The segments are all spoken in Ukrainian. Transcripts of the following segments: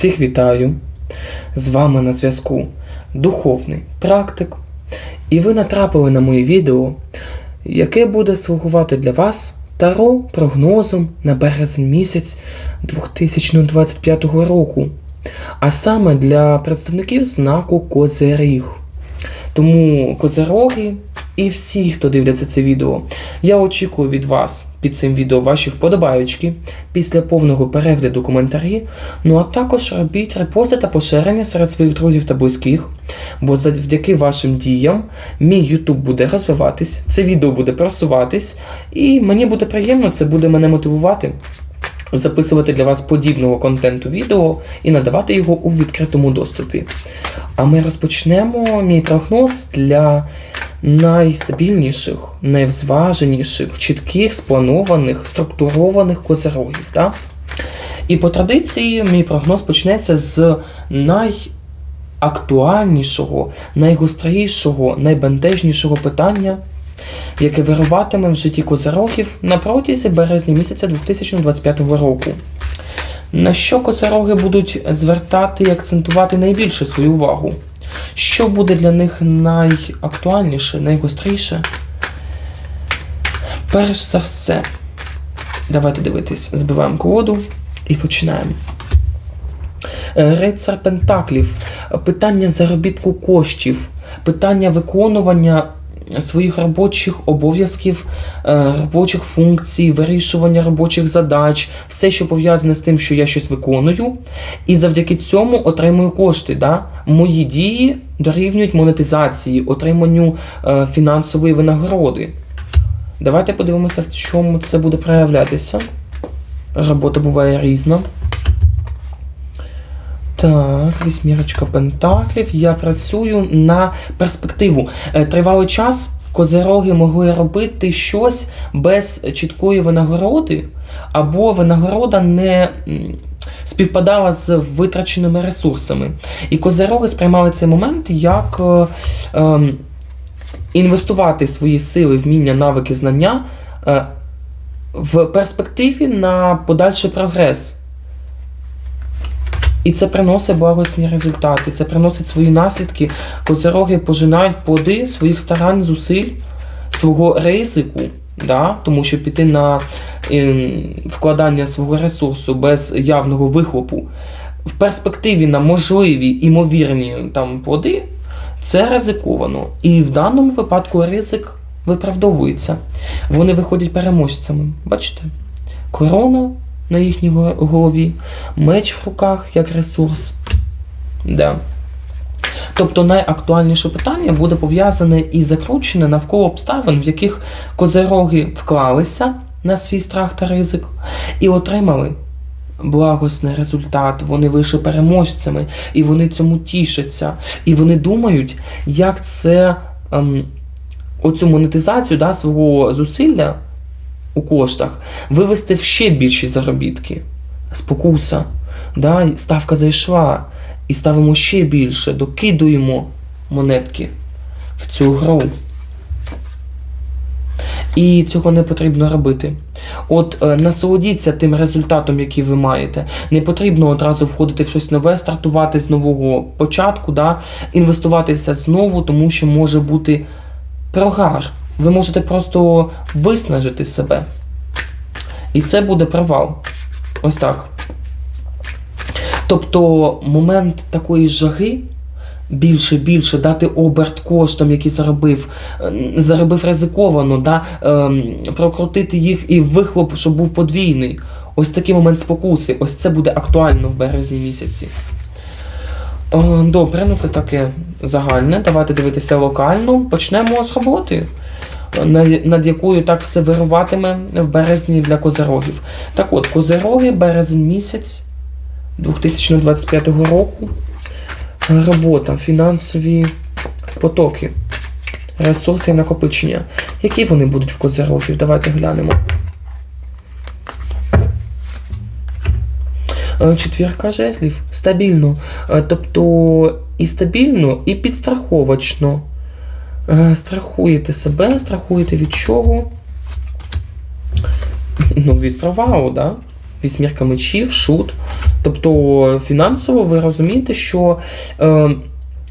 Всіх вітаю! З вами на зв'язку духовний практик. І ви натрапили на моє відео, яке буде слугувати для вас таро прогнозом на березень місяць 2025 року, а саме для представників знаку Козиріг. Тому козероги і всі, хто дивляться це відео, я очікую від вас під цим відео ваші вподобаючки після повного перегляду коментарі. Ну а також робіть репости та поширення серед своїх друзів та близьких, бо завдяки вашим діям мій YouTube буде розвиватись, це відео буде просуватись, і мені буде приємно, це буде мене мотивувати. Записувати для вас подібного контенту відео і надавати його у відкритому доступі. А ми розпочнемо мій прогноз для найстабільніших, найвзваженіших, чітких, спланованих, структурованих козирогів. Да? І по традиції мій прогноз почнеться з найактуальнішого, найгострішого, найбентежнішого питання, яке вируватиме в житті козирогів на протязі березня місяця 2025 року. На що козироги будуть звертати і акцентувати найбільше свою увагу? Що буде для них найактуальніше, найгостріше? Перш за все, давайте дивитись, збиваємо колоду і починаємо. Рейцар Рицар Пентаклів, питання заробітку коштів, питання виконування своїх робочих обов'язків, е, робочих функцій, вирішування робочих задач, все, що пов'язане з тим, що я щось виконую, і завдяки цьому отримую кошти. Да? Мої дії дорівнюють монетизації, отриманню е, фінансової винагороди. Давайте подивимося, в чому це буде проявлятися. Робота буває різна. Так, вісьмірочка пентаклів. Я працюю на перспективу. Е, Тривалий час козероги могли робити щось без чіткої винагороди, або винагорода не співпадала з витраченими ресурсами. І козероги сприймали цей момент як е, ем, інвестувати свої сили, вміння, навики, знання е, в перспективі на подальший прогрес. І це приносить благосні результати, це приносить свої наслідки. Козероги пожинають плоди своїх старань, зусиль, свого ризику, да? тому що піти на е, вкладання свого ресурсу без явного вихлопу в перспективі на можливі імовірні там плоди, це ризиковано. І в даному випадку ризик виправдовується. Вони виходять переможцями. Бачите? Корона на їхній голові, меч в руках як ресурс. Да. Тобто найактуальніше питання буде пов'язане і закручене навколо обставин, в яких козероги вклалися на свій страх та ризик і отримали благосний результат. Вони вийшли переможцями, і вони цьому тішаться. І вони думають, як це ем, оцю монетизацію да, свого зусилля у коштах вивести в ще більші заробітки. Спокуса. Да? Ставка зайшла. І ставимо ще більше, докидуємо монетки в цю гру. І цього не потрібно робити. От е, насолодіться тим результатом, який ви маєте. Не потрібно одразу входити в щось нове, стартувати з нового початку, да? інвестуватися знову, тому що може бути прогар. Ви можете просто виснажити себе. І це буде провал. Ось так. Тобто момент такої жаги більше, більше дати оберт коштам, які заробив, е, заробив ризиковано, да? ем, прокрутити їх і вихлоп, щоб був подвійний. Ось такий момент спокуси. Ось це буде актуально в березні місяці. Е, Добре, ну це таке загальне. Давайте дивитися локально. Почнемо з роботи, над якою так все вируватиме в березні для козерогів. Так от, козероги, березень місяць 2025 року. Робота, фінансові потоки, ресурси і накопичення. Які вони будуть в козерогів? Давайте глянемо. Е, Четвірка жезлів стабільно. Е, Тобто і стабільно, і підстраховочно. Е, Страхуєте себе, страхуєте від чого? Ну, від провалу, да? Вісьмірка мечів, шут. Тобто фінансово ви розумієте, що е,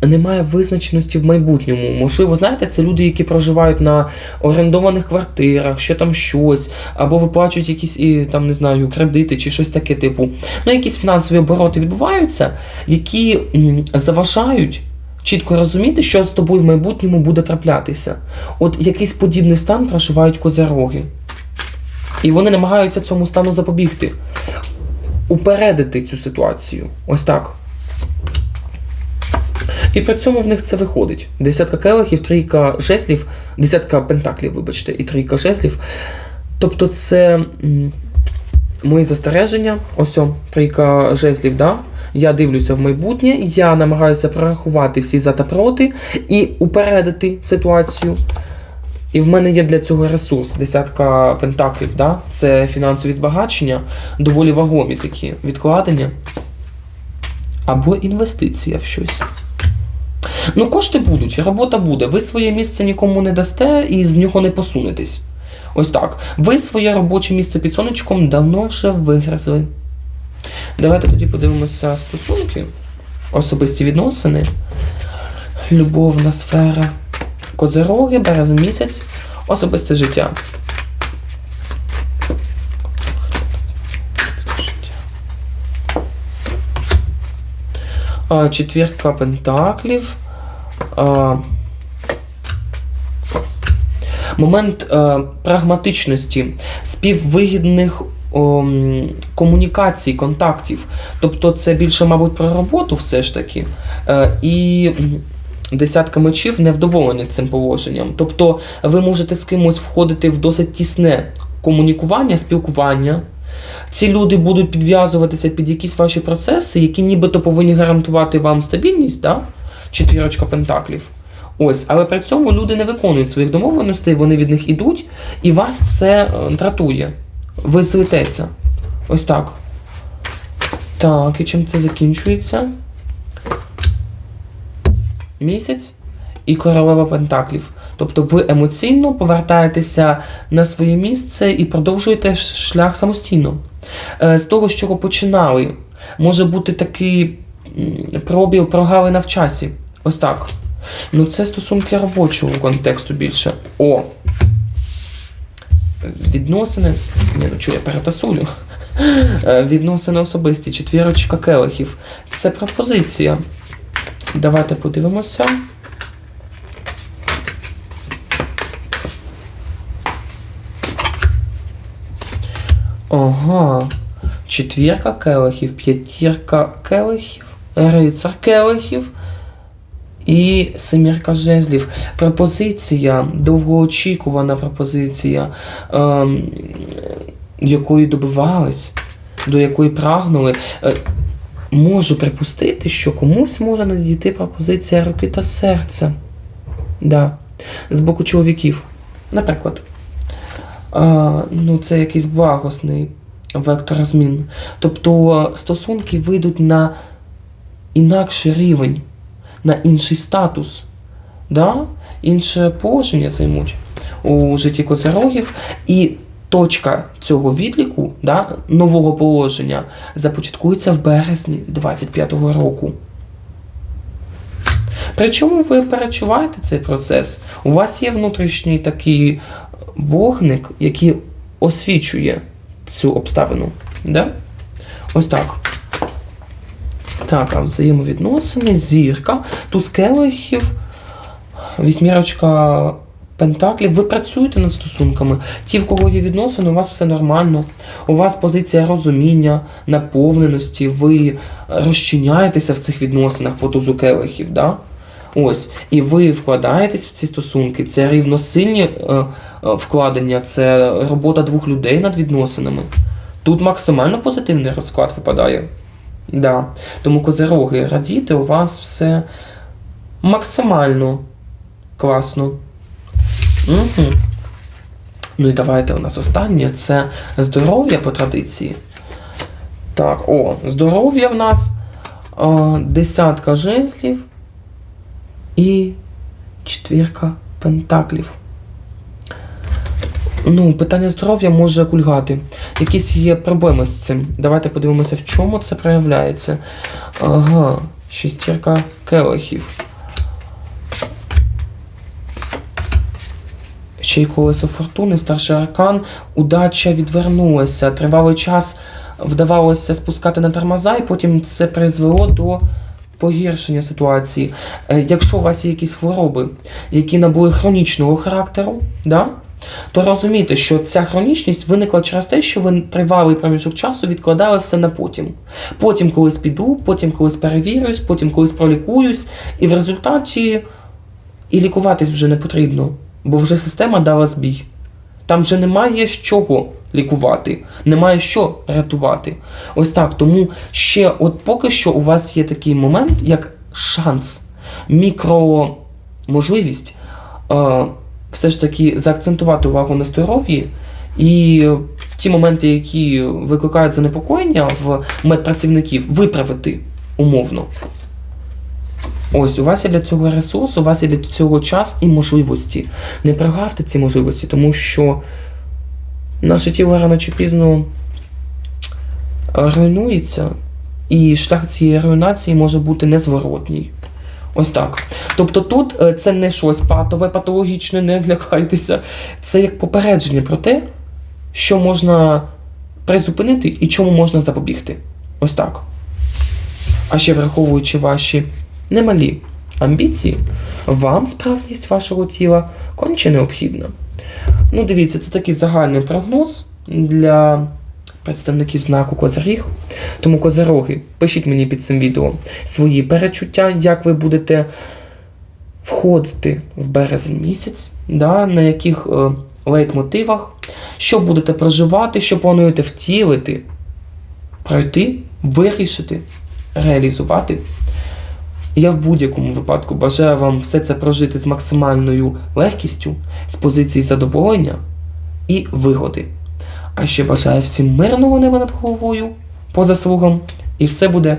немає визначеності в майбутньому. Можливо, знаєте, це люди, які проживають на орендованих квартирах, ще там щось, або виплачують якісь і там не знаю, кредити чи щось таке, типу. Ну, якісь фінансові обороти відбуваються, які заважають. Чітко розуміти, що з тобою в майбутньому буде траплятися. От якийсь подібний стан проживають козероги. І вони намагаються цьому стану запобігти, упередити цю ситуацію. Ось так. І при цьому в них це виходить. Десятка келихів, трійка жезлів, десятка пентаклів, вибачте, і трійка жезлів. Тобто це мої застереження. Ось о, трійка жезлів, да? Я дивлюся в майбутнє, я намагаюся прорахувати всі за та проти і упередити ситуацію. І в мене є для цього ресурс, десятка пентаклів, да? це фінансові збагачення, доволі вагомі такі відкладення або інвестиція в щось. Ну, кошти будуть, робота буде. Ви своє місце нікому не дасте і з нього не посунетесь. Ось так. Ви своє робоче місце під сонечком давно вже вигризли. Давайте тоді подивимося стосунки, особисті відносини, любовна сфера, козероги, березень місяць, особисте життя. Четвірка пентаклів. Момент е, прагматичності, співвигідних о, комунікацій, контактів. Тобто це більше, мабуть, про роботу все ж таки. Е, і десятка мечів невдоволені цим положенням. Тобто ви можете з кимось входити в досить тісне комунікування, спілкування. Ці люди будуть підв'язуватися під якісь ваші процеси, які нібито повинні гарантувати вам стабільність, да? четвірочка пентаклів. Ось, але при цьому люди не виконують своїх домовленостей, вони від них ідуть, і вас це е, дратує. Ви злитеся. Ось так. Так, і чим це закінчується? Місяць і королева пентаклів. Тобто ви емоційно повертаєтеся на своє місце і продовжуєте шлях самостійно. Е, З того, з чого починали, може бути такий пробіл прогалина в часі. Ось так. Ну, це стосунки робочого контексту більше. О! Відносини. Ні, ну чого я перетасулю. Е, Відносини особисті, четвірочка келихів. Це пропозиція. Давайте подивимося. Ага. Четвірка келихів, п'ятірка келихів, рицар келихів і семірка жезлів. Пропозиція, довгоочікувана пропозиція, ем, якої добивались, до якої прагнули. Е, можу припустити, що комусь може надійти пропозиція руки та серця. Да. З боку чоловіків. Наприклад. А, ну, це якийсь благосний вектор змін. Тобто стосунки вийдуть на інакший рівень, на інший статус, да? інше положення займуть у житті козерогів. І точка цього відліку, да, нового положення, започаткується в березні 25-го року. Причому ви перечуваєте цей процес. У вас є внутрішній такий вогник, який освічує цю обставину. Да? Ось так. Так, а взаємовідносини, зірка, туз келихів, вісьмірочка пентаклів. Ви працюєте над стосунками. Ті, в кого є відносини, у вас все нормально. У вас позиція розуміння, наповненості, ви розчиняєтеся в цих відносинах по тузу келихів. Да? Ось, і ви вкладаєтесь в ці стосунки. Це рівносильні е, е, вкладення, це робота двох людей над відносинами. Тут максимально позитивний розклад випадає. Да. Тому козероги, радіти, у вас все максимально класно. Угу. Ну і давайте у нас останнє це здоров'я по традиції. Так, о, здоров'я в нас е, десятка жезлів і четвірка пентаклів. Ну, питання здоров'я може кульгати. Якісь є проблеми з цим. Давайте подивимося, в чому це проявляється. Ага, шестірка келихів. Ще й колесо фортуни, старший аркан, удача відвернулася. Тривалий час вдавалося спускати на тормоза, і потім це призвело до погіршення ситуації. Е, Якщо у вас є якісь хвороби, які набули хронічного характеру, да? То розумійте, що ця хронічність виникла через те, що ви тривалий проміжок часу відкладали все на потім. Потім колись піду, потім колись перевірюсь, потім колись пролікуюсь, і в результаті і лікуватись вже не потрібно, бо вже система дала збій. Там вже немає з чого лікувати, немає що рятувати. Ось так. Тому ще, от поки що, у вас є такий момент, як шанс, мікроможливість е, все ж таки заакцентувати увагу на здоров'ї. І ті моменти, які викликають занепокоєння в медпрацівників, виправити умовно. Ось, у вас є для цього ресурс, у вас є для цього час і можливості. Не прогавте ці можливості, тому що наше тіло рано чи пізно е, руйнується, і шлях цієї руйнації може бути незворотній. Ось так. Тобто тут е, це не щось патове, патологічне, не лякайтеся. Це як попередження про те, що можна призупинити і чому можна запобігти. Ось так. А ще враховуючи ваші немалі амбіції, вам справність вашого тіла конче необхідна. Ну, дивіться, це такий загальний прогноз для представників знаку Козиріг. Тому козироги, пишіть мені під цим відео свої перечуття, як ви будете входити в березень місяць, да, на яких е, лейтмотивах, що будете проживати, що плануєте втілити, пройти, вирішити, реалізувати. Я в будь-якому випадку бажаю вам все це прожити з максимальною легкістю, з позиції задоволення і вигоди. А ще бажаю всім мирного неба над головою, по заслугам, і все буде